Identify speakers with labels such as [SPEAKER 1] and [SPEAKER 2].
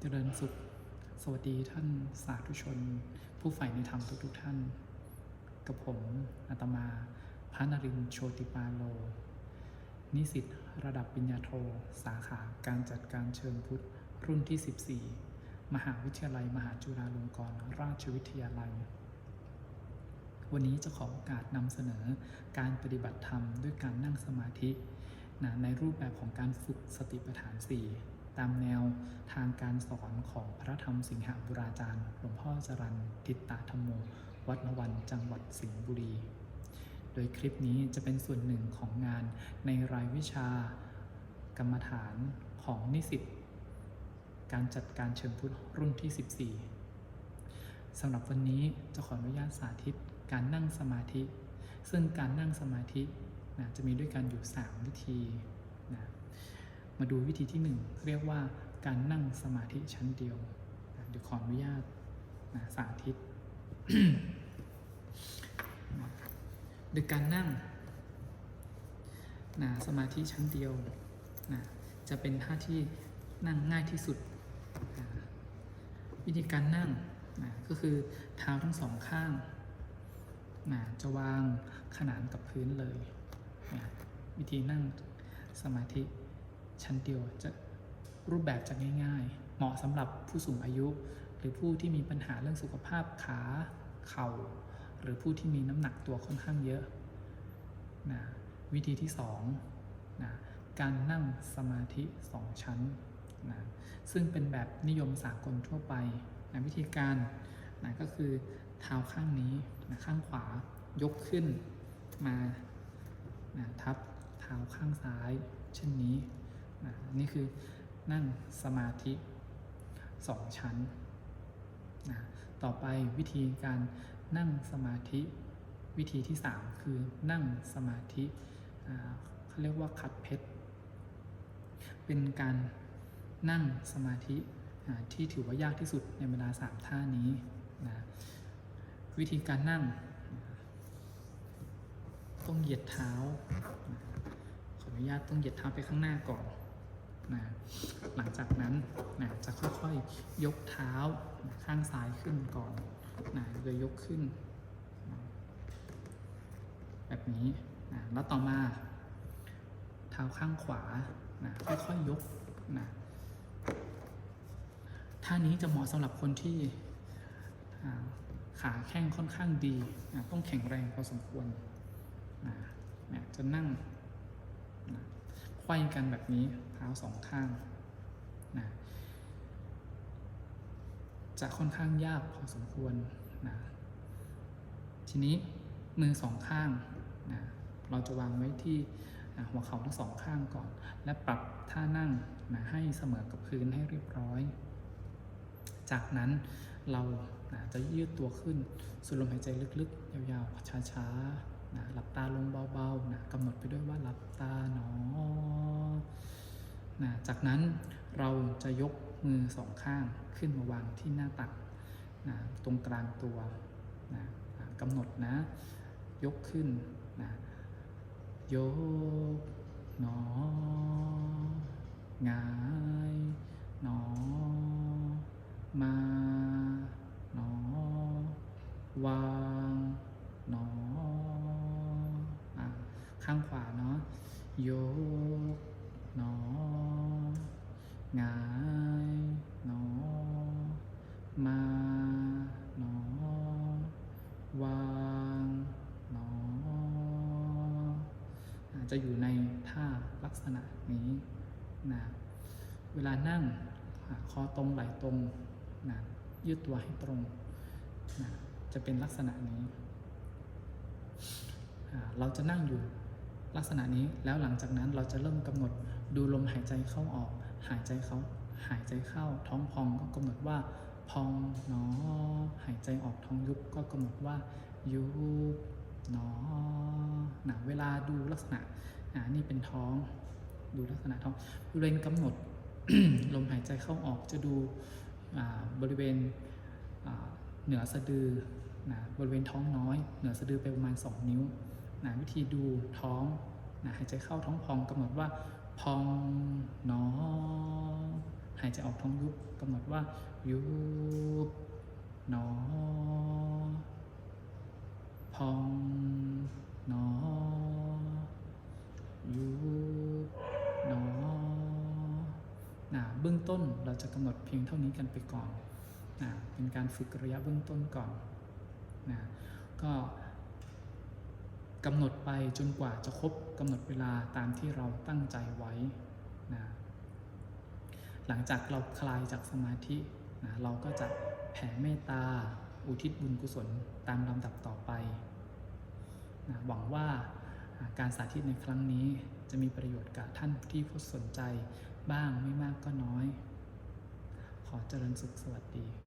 [SPEAKER 1] เจริญสุข สวัสดีท่านสาธุชน ผู้ใฝ่ในธรรมทุกๆท่าน กับผมอาตมาพระนรินโชติปาโล นิสิตระดับปริญญาโท สาขาการจัดการเชิงพุทธ รุ่นที่ 14 มหาวิทยาลัย มหาจุฬาลงกรณราชวิทยาลัย วันนี้จะขอโอกาสนำเสนอการปฏิบัติธรรมด้วยการนั่งสมาธินะในรูปแบบของการฝึกสติปัฏฐาน 4 ตามแนวทางการสอนของพระธรรมสิงหบุราจารย์หลวงพ่อจรันติตตธรรมโม วัดละวันจังหวัดสิงห์บุรี โดยคลิปนี้จะเป็นส่วนหนึ่งของงานในรายวิชากรรมฐานของนิสิตการจัดการเชิงพุทธรุ่นที่ 14 สำหรับวันนี้จะขออนุญาตสาธิตการนั่งสมาธิ ซึ่งการนั่งสมาธินะจะมีด้วยกันอยู่ 3 วิธีนะ มาดูวิธีที่ 1 เรียกว่าการนั่งสมาธิชั้นเดียวเดี๋ยวขออนุญาตนะสาธิตนะโดยการนั่งนะสมาธิชั้นเดียวนะจะเป็นท่าที่นั่งง่ายที่สุดนะวิธีการนั่งนะก็คือเท้าทั้งสองข้างนะจะวางขนานกับพื้นเลยนะวิธีนั่งสมาธิ ชั้นเดียวจะรูปแบบจะง่าย ๆ เหมาะสำหรับผู้สูงอายุ หรือผู้ที่มีปัญหาเรื่องสุขภาพขาเข่า หรือผู้ที่มีน้ำหนักตัวค่อนข้างเยอะนะวิธีที่2นะการนั่งสมาธิ 2 ชั้นนะซึ่งเป็นแบบนิยมสากลทั่วไปนะวิธีการนะก็คือเท้าข้างนี้นะข้างขวายกขึ้นมานะทับเท้าข้างซ้าย เช่นนี้ นี่คือนั่งสมาธิ 2 ชั้นนะต่อไปวิธีการนั่งสมาธิวิธีที่ 3 คือนั่งสมาธิเขาเรียกว่าคัดเพชรเป็นการนั่งสมาธิที่ถือว่ายากที่สุดในบรรดาสามท่านี้นะวิธีการนั่ง ต้องเหยียดเท้าขออนุญาตต้องเหยียดเท้าไปข้างหน้าก่อน นะหลังจากนั้นนะจะค่อยๆยกเท้าข้างซ้ายขึ้นก่อนนะโดยกขึ้น แบบนี้นะแล้วต่อมา เท้าข้างขวานะค่อยๆยกนะท่านี้จะเหมาะสำหรับคนที่ขาแข้งค่อนข้างดีนะต้องแข็งแรงพอสมควรนะนะจะนั่ง ไขว้กันแบบนี้เท้าสองข้างนะจะค่อนข้างยากพอสมควรนะทีนี้มือสองข้างนะเราจะวางไว้ที่นะหัวเข่าทั้งสองข้างก่อน และปรับท่านั่งนะให้เสมอกับพื้นให้เรียบร้อย จากนั้นเรานะจะยืดตัวขึ้น สูดลมหายใจลึกๆ ยาวๆ ช้าๆนะหลับตาลงเบาๆนะกำหนดไปด้วยว่าหลับตาหนอ นะจากนั้นเราจะยกมือสองข้างขึ้นมาวางที่หน้าตักนะตรงกลางตัวนะกำหนดนะ ยกขึ้นนะยกหนอหงายหนอ มาหนอ วางหนออข้างขวาเนาะยก หนอหงายหนอ มาหนอ วางหนออาจจะอยู่ในท่าลักษณะนี้นะเวลานั่งคอตรงไหล่ตรงนะยืดตัวให้ตรงนะจะเป็นลักษณะนี้ เราจะนั่งอยู่ลักษณะนี้แล้วหลังจากนั้นเราจะเริ่มกำหนด ดูลมหายใจเข้าออก หายใจเขาหายใจเข้า ท้องพองก็กำหนดว่า พองหนอ หายใจออกท้องยุบก็กำหนดว่ายุบหนอหนะเวลาดูลักษณะอ่านี่เป็นท้อง ดูลักษณะท้องบริเวณกำหนดลมหายใจเข้าออกจะดูบริเวณเหนือสะดือนะบริเวณท้องน้อย เหนือสะดือไปประมาณ 2 นิ้วนะวิธีดูท้องนะหายใจเข้าท้องพองกำหนดว่า พองหนอ หายใจออกท้องยุบกำหนดว่า ยุบหนอ พองหนอ ยุบหนอนะเบื้องต้นเราจะกำหนดเพียงเท่านี้กันไปก่อนนะเป็นการฝึกระยะเบื้องต้นก่อนนะก็ กำหนดไปจนกว่าจะครบกำหนดเวลาตามที่เราตั้งใจไว้นะหลังจากเราคลายจากสมาธินะเราก็จะแผ่เมตตา อุทิศบุญกุศลตามลำดับต่อไปนะหวังว่าอ่าการสาธิตในครั้งนี้จะมีประโยชน์กับท่านที่ผู้สนใจบ้างไม่มากก็น้อย ขอเจริญสุขสวัสดี